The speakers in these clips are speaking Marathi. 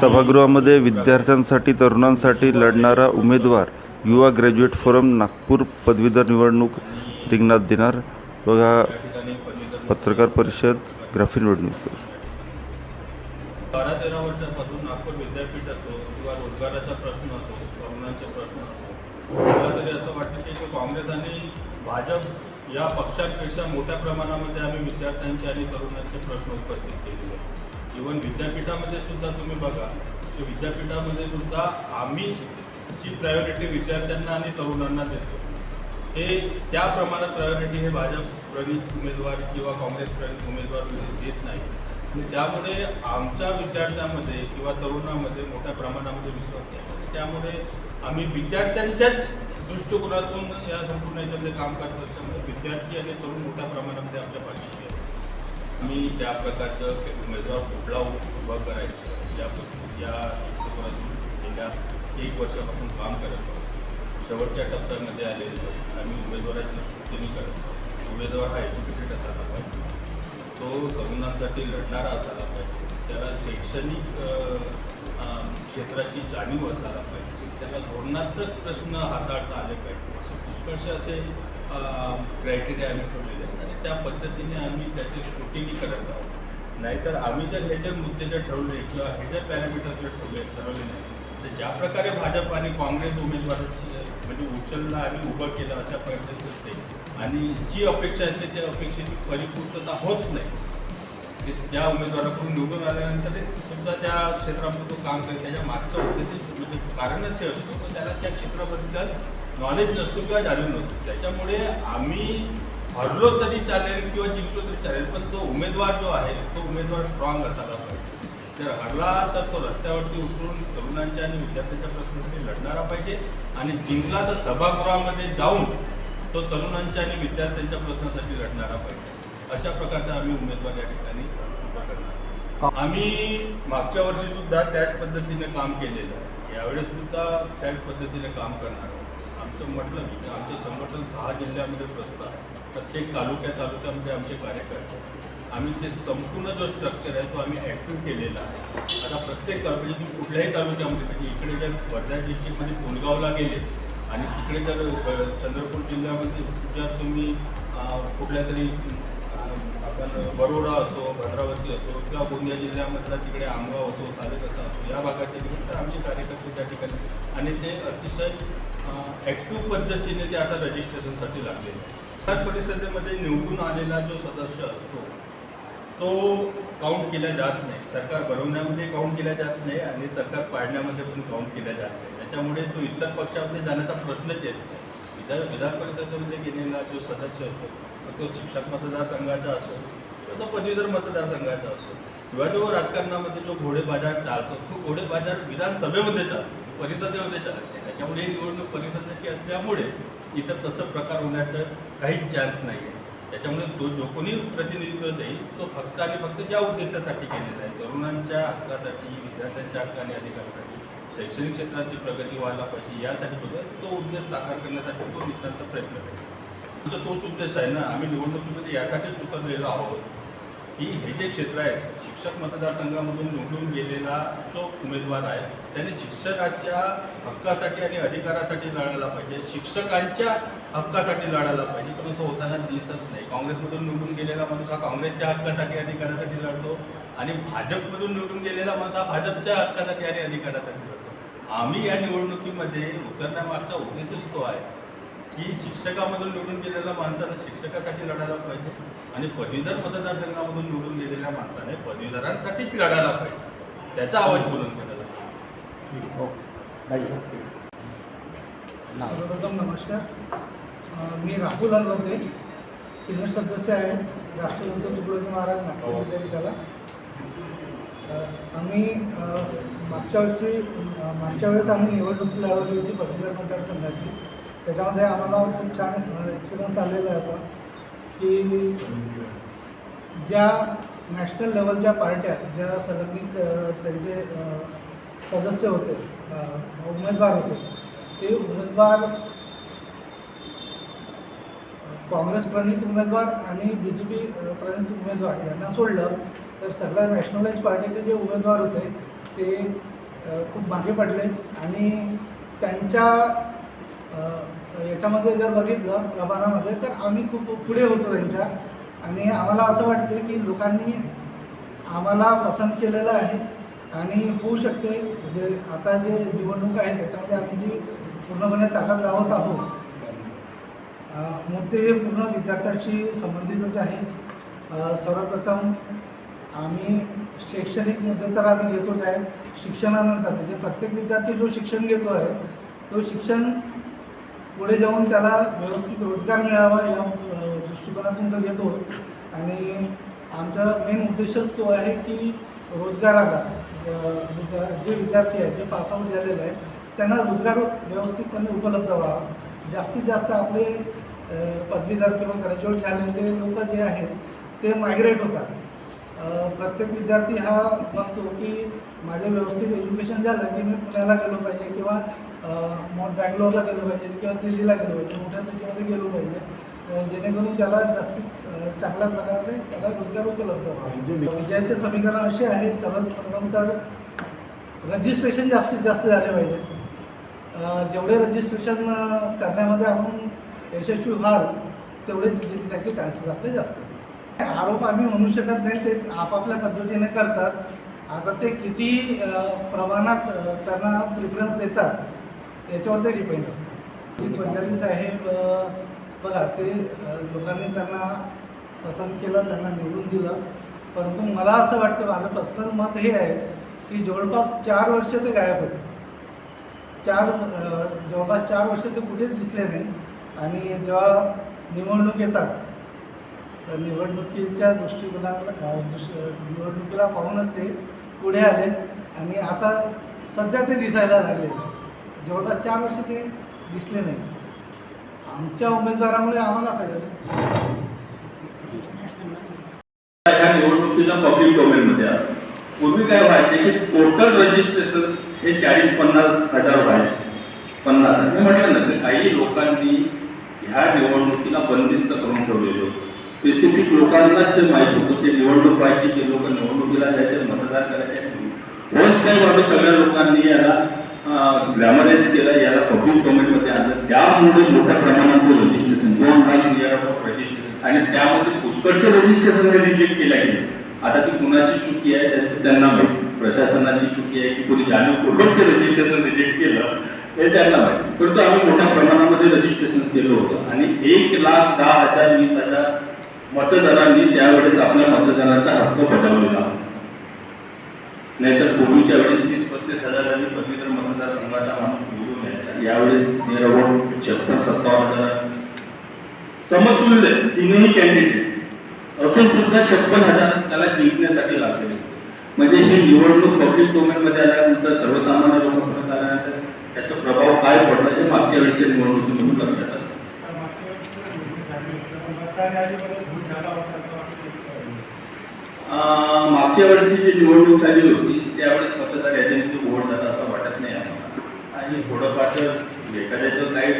सभागृहामध्ये विद्यार्थ्यांसाठी तरुणांसाठी लढणारा उमेदवार युवा ग्रॅज्युएट फोरम नागपूर पदवीधर निवडणूक रिंगणात देणार. बघा पत्रकार परिषद ग्राफिन रोड न्यूज बारा तेरा वर्षांपासून नागपूर विद्यापीठ असो किंवा रोजगाराचा प्रश्न असो तरुणांचे प्रश्न असो मला तरी असं वाटतं की काँग्रेस आणि भाजप या पक्षांपेक्षा मोठ्या प्रमाणामध्ये आम्ही विद्यार्थ्यांचे आणि तरुणांचे प्रश्न उपस्थित केलेले आहेत. इवन विद्यापीठामध्ये सुद्धा तुम्ही बघा की विद्यापीठामध्ये सुद्धा आम्ही जी प्रायोरिटी विद्यार्थ्यांना आणि तरुणांना देतो हे त्या प्रमाणात प्रायोरिटी हे भाजप प्रणित उमेदवार किंवा काँग्रेस प्रणित उमेदवार देत नाही. आणि त्यामुळे आमच्या विद्यार्थ्यांमध्ये किंवा तरुणामध्ये मोठ्या प्रमाणामध्ये विश्वास आहे त्यामुळे आम्ही विद्यार्थ्यांच्याच दृष्टिकोनातून या संपूर्ण याच्यामध्ये काम करत असल्यामुळे विद्यार्थी आणि तरुण मोठ्या प्रमाणामध्ये आमच्या पाठी मी आम्ही त्या प्रकारचं उमेदवार कुठला उभा करायचं या या दृष्टिकोनातून गेल्या एक वर्षापासून काम करत आहोत. शेवटच्या टप्प्यामध्ये आलेलो आम्ही उमेदवाराची सूचनी करत आहोत. उमेदवार हा एज्युकेटेड असायला पाहिजे. तो तरुणांसाठी लढणारा असायला पाहिजे. त्याला शैक्षणिक क्षेत्राची जाणीव असायला पाहिजे. त्याला धोरणात्मक प्रश्न हाताळता आले पाहिजे. असे पुष्कळसे असे क्रायटेरिया आम्ही ठेवले त्या पद्धतीने आम्ही त्याची स्क्रुटिनी करत आहोत. नाहीतर आम्ही जर हे जे मुद्दे जर ठरवले किंवा हे जे पॅरामीटर्स जर ठरवले ठरवले नाही तर ज्या प्रकारे भाजप आणि काँग्रेस उमेदवाराची म्हणजे उचलला आणि उभं केलं अशा पद्धतीचं ते आणि जी अपेक्षा असते त्या अपेक्षेची परिपूर्तता होत नाही. ज्या उमेदवाराकडून निवडून आल्यानंतर सुद्धा त्या क्षेत्रामध्ये तो काम करेल. त्याच्या मागचं उद्देश म्हणजे कारणच हे असतो पण त्याला त्या क्षेत्राबद्दल नॉलेज नसतो किंवा जाणीव नसतो. त्याच्यामुळे आम्ही हरलो तरी चालेल किंवा जिंकलो तरी चालेल पण तो उमेदवार जो आहे तो उमेदवार स्ट्रॉंग असायला पाहिजे. जर हरला तर तो रस्त्यावरती उतरून तरुणांच्या आणि विद्यार्थ्यांच्या प्रश्नासाठी लढणारा पाहिजे आणि जिंकला तर सभागृहामध्ये जाऊन तो तरुणांच्या आणि विद्यार्थ्यांच्या प्रश्नासाठी लढणारा पाहिजे. अशा प्रकारचा आम्ही उमेदवार या ठिकाणी उभा करणार आम्ही मागच्या वर्षी सुद्धा त्याच पद्धतीने काम केलेलं आहे. यावेळेस सुद्धा त्याच पद्धतीने काम करणार आहोत. आमचं म्हटलं की आमचं संघटन सहा जिल्ह्यामध्ये प्रस्त आहे. प्रत्येक तालुक्या तालुक्यामध्ये आमचे कार्यकर्ते आम्ही ते संपूर्ण जो स्ट्रक्चर आहे तो आम्ही ॲक्टिव्ह केलेला आहे. आता प्रत्येक तालुक्यात तुम्ही म्हणजे कुठल्याही तालुक्यामध्ये म्हणजे इकडे जर वर्धा डिस्ट्रिक्टमध्ये पुलगावला गेले आणि तिकडे जर चंद्रपूर जिल्ह्यामध्ये जर तुम्ही कुठल्या तरी आपण बरोडा असो भद्रावती असो किंवा गोंदिया जिल्ह्यामधला तिकडे आमगाव असो सालेकसा असो या भागाचे तिकडे तर आमचे कार्यकर्ते त्या ठिकाणी आणि ते अतिशय ॲक्टिव्ह पद्धतीने ते आता रजिस्ट्रेशनसाठी लागलेले आहेत. विधान परिषदेमध्ये निवडून आलेला जो सदस्य असतो तो काउंट केला जात नाही. सरकार बनवण्यामध्ये काउंट केला जात नाही आणि सरकार पाडण्यामध्ये पण काउंट केला जात नाही. त्याच्यामुळे तो इतर पक्षामध्ये जाण्याचा प्रश्नच येत नाही. विधान विधान परिषदेमध्ये गेलेला जो सदस्य असतो तो शिक्षक मतदारसंघाचा असो किंवा तो पदवीधर मतदारसंघाचा असो. किंवा जो राजकारणामध्ये जो घोडेबाजार चालतो तो घोडेबाजार विधानसभेमध्ये चालतो. परिषदेमध्ये चालत नाही त्याच्यामुळे ही निवडणूक परिषदेची असल्यामुळे इथं तसं प्रकार होण्याचं काहीच चान्स नाही आहे त्याच्यामुळे तो जो कोणी प्रतिनिधित्व देईल तो फक्त आणि फक्त ज्या उद्देशासाठी केलेला आहे तरुणांच्या हक्कासाठी विद्यार्थ्यांच्या हक्क आणि अधिकारासाठी शैक्षणिक क्षेत्राची प्रगती व्हायला पाहिजे यासाठी सुद्धा तो उद्देश साकार करण्यासाठी तो नितांत प्रयत्न करेल. आमचा तोच उद्देश आहे ना आम्ही निवडणुकीमध्ये यासाठीच उतरलेलो आहोत की हे जे क्षेत्र आहे शिक्षक मतदारसंघामधून निवडून गेलेला जो उमेदवार आहे त्यांनी शिक्षकाच्या हक्कासाठी आणि अधिकारासाठी लढायला पाहिजे. शिक्षकांच्या हक्कासाठी लढायला पाहिजे. पण असं होताना दिसत नाही. काँग्रेसमधून निवडून गेलेला माणूस हा काँग्रेसच्या हक्कासाठी अधिकारासाठी लढतो. आणि भाजपमधून निवडून गेलेला माणूस हा भाजपच्या हक्कासाठी आणि अधिकारासाठी लढतो. आम्ही या निवडणुकीमध्ये उतरण्यामागचा उद्देशच तो आहे की शिक्षकामधून निवडून गेलेल्या माणसानं शिक्षकासाठी लढायला पाहिजे. आणि पदवीधर मतदारसंघामधून निवडून गेलेल्या माणसाने पदवीधरांसाठीच लढायला पाहिजे. त्याचा आवाज बुलंद करायला पाहिजे. सर्वप्रथम नमस्कार. मी राहुल हलवते. सिनियर सदस्य आहे. राष्ट्रसंत तुकडोजी महाराज नागपूर विद्यापीठाला. अ, आम्ही मागच्या वर्षी मागच्या वेळेस आम्ही निवडणूक लढवली होती पदवीधर मतदारसंघाची. त्याच्यामध्ये आम्हाला खूप छान एक्सपिरियन्स आलेला होता की ज्या नॅशनल लेवलच्या पार्ट्या ज्या संलग्नित अ, त्यांचे सदस्य होते उमेदवार होते. ते उमेदवार काँग्रेस प्रणित उमेदवार आणि बी जे पी प्रणित उमेदवार यांना सोडलं. तर सगळ्या नॅशनलाइज पार्टीचे जे उमेदवार होते ते खूप मागे पडले. आणि त्यांच्या याच्यामध्ये जर बघितलं प्रमाणामध्ये तर आम्ही खूप पुढे होतो त्यांच्या. आणि आम्हाला असं वाटते की लोकांनी आम्हाला पसंत केलेलं आहे. आणि होऊ शकते. म्हणजे आता जे निवडणूक आहे त्याच्यामध्ये आम्ही जी पूर्णपणे ताकद लावत आहोत मुद्दे हे पूर्ण विद्यार्थ्यांशी संबंधितच आहे सर्वप्रथम आम्ही शैक्षणिक मुद्दे तर आम्ही घेतोच आहे. शिक्षणानंतर म्हणजे प्रत्येक विद्यार्थी जो शिक्षण घेतो आहे तो शिक्षण पुढे जाऊन त्याला व्यवस्थित रोजगार मिळावा या दृष्टिकोनातून तर घेतो आणि आमचा मेन उद्देशच तो आहे की रोजगाराला विद्या- जे विद्यार्थी आहेत जे पासआउट झालेले आहेत त्यांना रोजगार व्यवस्थितपणे उपलब्ध व्हावा. जास्तीत जास्त आपले पदवीधर किंवा ग्रॅज्युएट झालेले लोक जे आहेत ते मायग्रेट होतात. प्रत्येक विद्यार्थी हा बघतो की माझं व्यवस्थित एज्युकेशन झालं की मी पुण्याला गेलो पाहिजे किंवा मग बँगलोरला गेलो पाहिजे किंवा दिल्लीला गेलो पाहिजे मोठ्या सिटीमध्ये गेलो पाहिजे. जेणेकरून त्याला जास्तीत चांगल्या प्रकारे त्याला रोजगार उपलब्ध व्हावा. विजयाचे समीकरण असे आहे सर्वप्रथम तर रजिस्ट्रेशन जास्तीत जास्त झाले पाहिजे. जेवढे रजिस्ट्रेशन करण्यामध्ये आपण यशस्वी व्हाल तेवढेच जिंकण्याचे चान्सेस आपले जास्त असतात. आरोप आम्ही म्हणू शकत नाही ते आपापल्या पद्धतीने करतात. आता ते किती प्रमाणात त्यांना प्रिफरन्स देतात याच्यावर ते डिपेंड असतं. वंजारी साहेब बघा ते लोकांनी त्यांना पसंत केलं त्यांना निवडून दिलं. परंतु मला असं वाटतं माझं पर्सनल मत हे आहे की जवळपास चार वर्ष ते गायब होते. चार जवळपास चार वर्ष ते कुठेच दिसले नाही. आणि जेव्हा निवडणूक येतात तर निवडणुकीच्या दृष्टिकोनाला अ, निवडणुकीला पाहूनच ते पुढे आले. आणि आता सध्या ते दिसायला लागले. जवळपास चार वर्ष ते दिसले नाही. आमच्या उमेदवारामुळे आम्हाला पाहिजे ह्या निवडणुकीला पब्लिक डोमेनमध्ये आलं. पूर्वी काय व्हायचे की टोटल रजिस्ट्रेशन हे चाळीस पन्नास हजार व्हायचे. पन्नास हजार. मी म्हटलं ना काही लोकांनी ह्या निवडणुकीला बंदिस्त करून ठेवलेलं होतं. स्पेसिफिक लोकांनाच ते माहीत होतं. ते निवडणूक व्हायची ते लोक निवडणुकीला जायचे मतदान करायचे. फर्स्ट टाईम आम्ही सगळ्या लोकांनी याला ग्लॅमराईज केलं याला पब्लिक डोमेनमध्ये आणलं. त्यामुळे मोठ्या प्रमाणात रजिस्ट्रेशन दोन लाख ऑफ रजिस्ट्रेशन आणि त्यामध्ये पुष्कळचे रजिस्ट्रेशन रिजेक्ट केल्या गेले आता ती कुणाची चुकी आहे त्यांची त्यांना माहिती. प्रशासनाची चुकी आहे की कोणी जाणीवपूर्वक ते रजिस्ट्रेशन रिजेक्ट केलं हे त्यांना माहिती. परंतु आम्ही मोठ्या प्रमाणामध्ये रजिस्ट्रेशन केलं होतं. आणि एक लाख दहा हजार वीस हजार मतदारांनी त्यावेळेस आपल्या मतदानाचा हक्क बजावलेला होता. नाहीतर पूर्वीच्या वेळेस तीस पस्तीस हजारांनी पदवीधर मतदारसंघाचा माणूस निवडून यायचा. यावेळेस निरवड छप्पन सत्तावन्न हजार. समतुल्य तीनही कॅन्डिडेट असून सुद्धा छप्पन हजार त्याला जिंकण्यासाठी लागले. म्हणजे ही निवडणूक पब्लिक डोमेनमध्ये आल्यानंतर सर्वसामान्य लोकांपर्यंत आल्यानंतर त्याचा प्रभाव काय पडला हे मागच्या वेळेच्या निवडणुकीमधून लक्षात आलं. मागच्या वर्षी जी निवडणूक झाली होती त्यावेळेस मतदार याच्यामध्ये वोट झाला असं वाटत नाही आम्हाला. आणि थोडंफार जर एखाद्याचं काही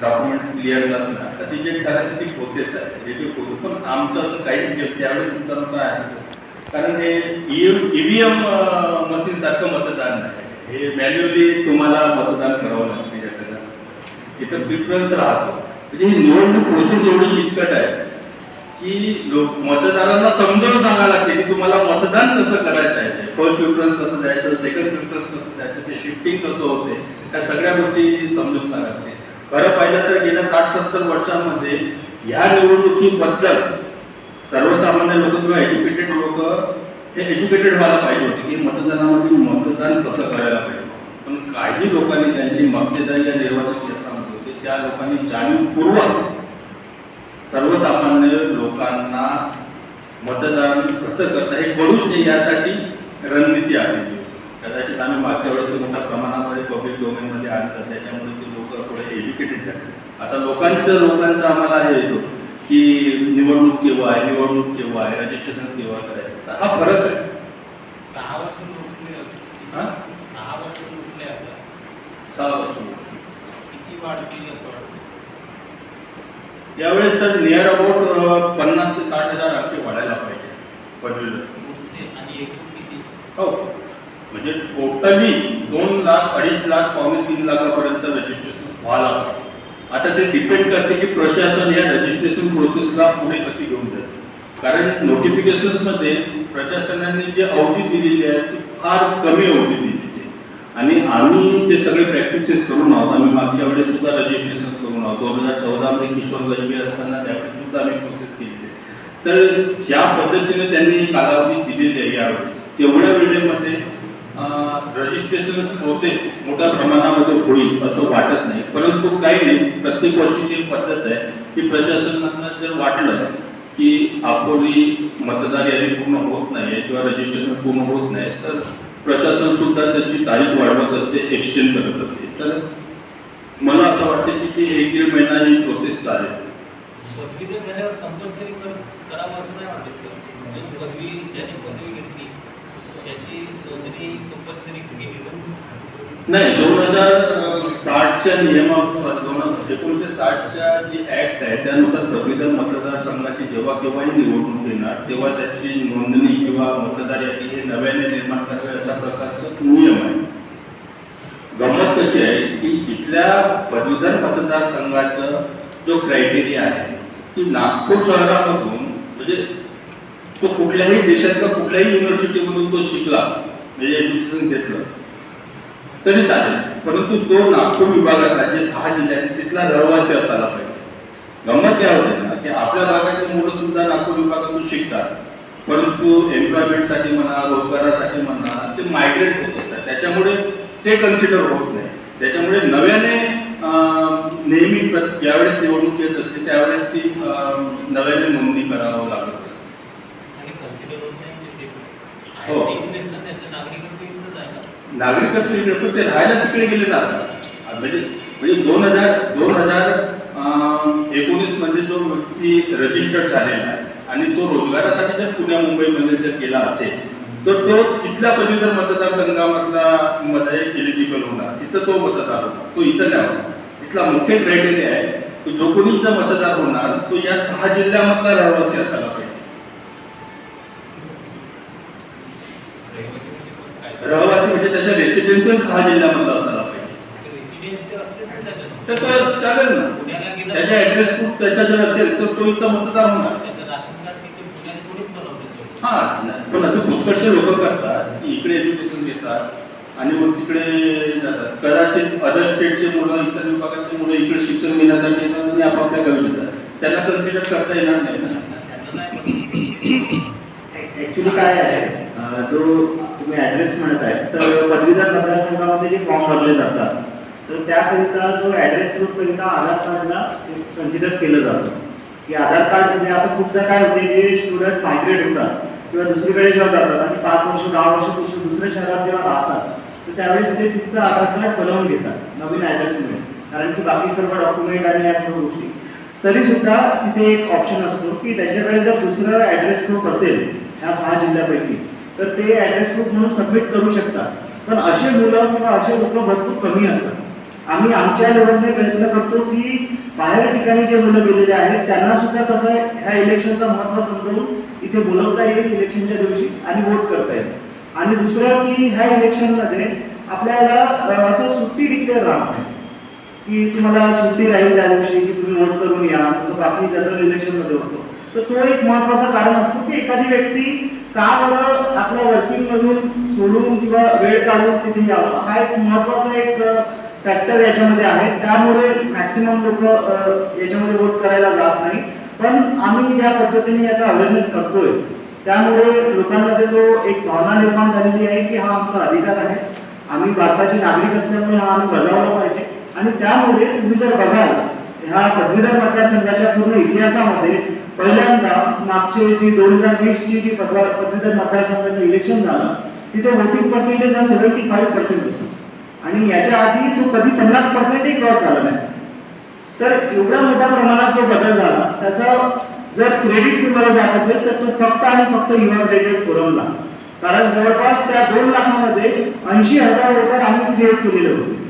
डॉक्युमेंट्स क्लिअर नसणार तर ती जे करायची ती प्रोसेस आहे जे करू पण आमचं असं काही म्हणजे त्यावेळेस सुद्धा नव्हतं आहे. कारण हे ई ईव्हीएम मशीन सारखं मतदान नाही. हे मॅन्युअली तुम्हाला मतदान करावं लागते त्याचं तिथं प्रिफरन्स राहतो. म्हणजे ही निवडणूक प्रोसेस एवढी किचकट आहे. की लोक मतदारांना समजावून सांगायला लागते की तुम्हाला मतदान कसं करायचं आहे? फर्स्ट प्रिफरन्स कसं द्यायचं? सेकंड प्रिफरन्स कसं द्यायचं? ते शिफ्टिंग कसं होते? त्या सगळ्या गोष्टी समजून लागते. खरं पाहिलं तर गेल्या साठ सत्तर वर्षांमध्ये ह्या निवडणुकीबद्दल सर्वसामान्य लोक किंवा एज्युकेटेड लोक हे एज्युकेटेड व्हायला पाहिजे होते की मतदानामध्ये मतदान कसं करायला पाहिजे. पण काही लोकांनी त्यांची मक्तेदारी या निर्वाचन क्षेत्रामध्ये होते. त्या लोकांनी जाणीवपूर्वक सर्वसामान्य लोकांना मतदान कसं करता हे कळून नये यासाठी रणनीती होती. कदाचित आम्ही मागच्या वेळेस मोठ्या प्रमाणामध्ये पब्लिक डोमेनमध्ये आणतात त्याच्यामुळे ते लोक थोडे एज्युकेटेड झाले आता लोकांचं लोकांचं आम्हाला हे येतो की निवडणूक केव्हा आहे निवडणूक केव्हा आहे रजिस्ट्रेशन केव्हा करायचं हा फरक आहे सहा वर्ष. हा? सहा वर्ष सहा वर्ष किती वाढतील असं वाटतं यावेळेस तर नियर अबाउट पन्नास ते साठ हजार आमचे वाढायला पाहिजे. आणि एकूण किती? हो. म्हणजे टोटली दोन लाख अडीच लाख पावणे तीन लाखापर्यंत रजिस्ट्रेशन व्हायला पाहिजे. आता ते डिपेंड करते की प्रशासन या रजिस्ट्रेशन प्रोसेसला पुढे कशी घेऊन जाते कारण नोटिफिकेशन्समध्ये प्रशासनाने जे अवधी दिलेली आहे ती फार कमी अवधी आणि आम्ही ते सगळे प्रॅक्टिसेस करून आहोत आम्ही मागच्या वेळेस सुद्धा रजिस्ट्रेशन करून आहोत. दोन हजार चौदामध्ये किशोर गजबी असताना त्यावेळेस सुद्धा आम्ही प्रोसेस केली तर ज्या पद्धतीने त्यांनी कालावधी दिलेली आहे यावेळी तेवढ्या वेळेमध्ये रजिस्ट्रेशन प्रोसेस मोठ्या प्रमाणामध्ये होईल असं वाटत नाही. परंतु काही नाही प्रत्येक वर्षीची एक पद्धत आहे की प्रशासनानं जर वाटलं की आपोली मतदार यादी पूर्ण होत नाही किंवा रजिस्ट्रेशन पूर्ण होत नाही तर प्रशासन सुद्धा त्याची तारीख वाढवत असते एक्सटेंड करत असते तर मला असं वाटतं की ती एक दीड महिना ही प्रोसेस चालेल पदवीधर झाल्यावर कंपल्सरी करावं असं नाही वाटत का? म्हणजे पदवी ज्याने पदवी घेतली त्याची नोंदणी कंपल्सरी केली का? नाही दोन हजार साठच्या नियमानुसार दोन हजार एकोणीसशे साठच्या जी ऍक्ट आहे त्यानुसार पदवीधर मतदारसंघाची जेव्हा केव्हाही निवडणूक येणार तेव्हा त्याची नोंदणी किंवा मतदार यादी हे नव्याने निर्माण करावे अशा प्रकारचा नियम आहे. गमत कशी आहे की इथल्या पदवीधर मतदारसंघाचं जो क्रायटेरिया आहे की नागपूर शहरामधून म्हणजे तो कुठल्याही देशातला कुठल्याही युनिव्हर्सिटीमधून तो शिकला म्हणजे एज्युकेशन घेतलं तरी चालेल. परंतु तो नागपूर विभागातला जे सहा जिल्हे आहेत तिथला रहिवासी असायला पाहिजे. गंमत काय होते ना की आपल्या भागातली मुलं सुद्धा नागपूर विभागातून शिकतात. परंतु एम्प्लॉयमेंटसाठी म्हणा रोजगारासाठी म्हणा ते मायग्रेट होत असतात. त्याच्यामुळे ते कन्सिडर होत नाही. त्याच्यामुळे नव्याने नेहमी ज्यावेळेस निवडणूक येत असते त्यावेळेस ती नव्याने नोंदणी करावं लागत असते. म्हणजे हो. आहे ते इंग्रज ना, त्याचं नागरिकत्व इंग्रज आहे ना नागरिकत्व पण ते राहायला तिकडे गेले ना आता. म्हणजे म्हणजे दोन हजार दोन हजार एकोणीसमध्ये जो व्यक्ती रजिस्टर्ड झालेला आहे आणि तो रोजगारासाठी जर पुण्या मुंबईमध्ये जर गेला असेल तर तो तिथल्या पदवीधर मतदारसंघामधला मध्ये एलिजिबल होणार. तिथं तो मतदार होणार. तो इथं नाही होणार. इथला मुख्य क्रायटेरिया आहे की जो कोणी इथं मतदार होणार तो या सहा जिल्ह्यामधला रहिवासी असायला पाहिजे. रहिवासी म्हणजे त्याच्या रेसिडेन्शियल सहा जिल्ह्यामधला असायला पाहिजे. तर तो चालेल ना. त्याच्या ऍड्रेस प्रूफ त्याच्या जर असेल तर तो इथं मतदार होणार. हा. पण असं पुष्कळशे लोक करतात. की इकडे एज्युकेशन घेतात आणि मग तिकडे जातात. कदाचित अदर स्टेटचे मुलं इतर विभागाचे मुलं इकडे शिक्षण घेण्यासाठी येतात आणि आपापल्या गावी येतात. त्यांना कन्सिडर करता येणार नाही ना. ऍक्च्युली काय आहे? जो तुम्ही ऍड्रेस म्हणत आहे तर पदवीधर मतदारसंघामध्ये जे फॉर्म भरले जातात तर त्याकरिता जो ऍड्रेस प्रूफ करिता आधार कार्डला कन्सिडर केलं जातं. की आधार कार्ड म्हणजे आता खूपदा काय होते जे स्टुडंट मायग्रेट होतात किंवा दुसरीकडे जेव्हा जातात आणि पाच वर्ष दहा वर्ष दुसऱ्या शहरात जेव्हा राहतात तर त्यावेळेस ते तिथचं आधार कार्ड बनवून घेतात नवीन ॲड्रेसमुळे कारण की बाकी सर्व डॉक्युमेंट आणि या सर्व गोष्टी. तरी सुद्धा तिथे एक ऑप्शन असतो की त्यांच्याकडे जर दुसरं ॲड्रेस प्रूफ असेल ह्या सहा जिल्ह्यापैकी तर ते ॲड्रेस प्रूफ म्हणून सबमिट करू शकतात. पण असे मुलं किंवा असे लोक भरपूर कमी असतात. आम्ही आमच्या लेवलने प्रयत्न करतो की बाहेर ठिकाणी जे मुलं गेलेले आहेत त्यांना सुद्धा कसं आहे ह्या इलेक्शनचं महत्त्व समजावून इथे बोलवता येईल इलेक्शनच्या दिवशी आणि वोट करता येईल. आणि दुसरं की ह्या इलेक्शनमध्ये आपल्याला असं सुट्टी डिक्लेअर राहत नाही. की तुम्हाला सुट्टी राहील त्या दिवशी की तुम्ही वोट करून या. जसं बाकी जनरल इलेक्शनमध्ये होतो. तर तो एक महत्वाचं कारण असतो की एखादी व्यक्ती का बरं आपल्या वर्किंगमधून सोडून किंवा वेळ काढून तिथे यावं? हा एक महत्त्वाचा एक फॅक्टर याच्यामध्ये आहे. त्यामुळे मॅक्सिमम लोक याच्यामध्ये वोट करायला जात नाही. पण आम्ही ज्या पद्धतीने याचा अवेअरनेस करतोय त्यामुळे लोकांमध्ये तो एक भावना निर्माण झालेली आहे की हा आमचा अधिकार आहे. आम्ही भारताचे नागरिक असल्यामुळे हा आम्ही बजावला पाहिजे. आणि त्यामुळे तुम्ही जर बघाल ह्या पदवीधर मतदारसंघाच्या पूर्ण इतिहासामध्ये पहिल्यांदा मागचे जी दोन हजार वीसची जी पदवा पदवीधर मतदारसंघाचं इलेक्शन झालं तिथे वोटिंग पर्सेंटेज हा सेव्हन्टी फाईव्ह पर्सेंट होता. आणि याच्या आधी तो कधी पन्नास पर्सेंटही क्रॉस झाला नाही. तर एवढ्या मोठ्या प्रमाणात जो बदल झाला त्याचा जर क्रेडिट तुम्हाला जात असेल तर तो फक्त आणि फक्त युवा ग्रेडेड फोरमला कारण जवळपास त्या दोन लाखामध्ये ऐंशी हजार वोटर आम्ही क्रिएट केलेले होते.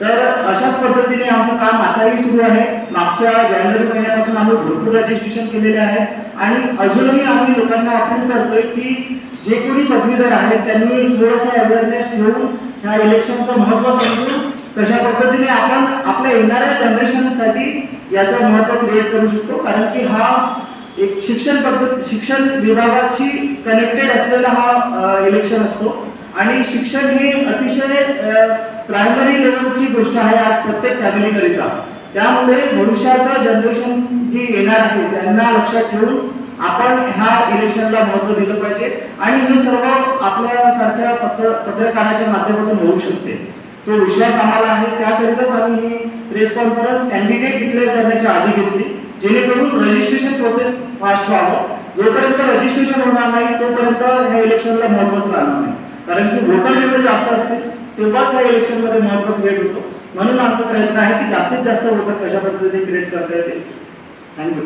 तर अशाच पद्धतीने आमचं काम आताही सुरू आहे. मागच्या जानेवारी महिन्यापासून आम्ही भरपूर रजिस्ट्रेशन केलेले आहे. आणि अजूनही आम्ही लोकांना अपील करतोय की जे कोणी पदवीधर आहेत त्यांनी थोडंसं अवेअरनेस ठेवून ह्या इलेक्शनचं महत्त्व समजून कशा पद्धतीने आपण आपल्या येणाऱ्या जनरेशनसाठी याचं महत्त्व क्रिएट करू शकतो. कारण की हा एक शिक्षण पद्धत शिक्षण विभागाशी कनेक्टेड असलेला हा इलेक्शन असतो. आणि शिक्षण हे अतिशय प्रायमरी लेवलची गोष्ट आहे आज प्रत्येक फॅमिलीकरिता त्यामुळे भविष्याचं जनरेशन जी येणार आहे त्यांना लक्षात ठेवून आपण ह्या इलेक्शनला महत्त्व दिलं पाहिजे आणि हे सर्व आपल्यासारख्या पत्र पत्रकाराच्या माध्यमातून होऊ शकते. तो विश्वास आम्हाला आहे. त्याकरिताच आम्ही ही प्रेस कॉन्फरन्स कॅन्डिडेट डिक्लेअर करण्याच्या आधी घेतली जेणेकरून रजिस्ट्रेशन प्रोसेस फास्ट व्हावं. जोपर्यंत रजिस्ट्रेशन होणार नाही तोपर्यंत ह्या इलेक्शनला महत्त्वच राहणार नाही. कारण की वोटर जेवढे जास्त असतील तेव्हाच या इलेक्शनमध्ये महत्त्व क्रिएट होतो. म्हणून आमचा प्रयत्न आहे की जास्तीत जास्त वोटर कशा पद्धतीने क्रिएट करता येते थँक्यू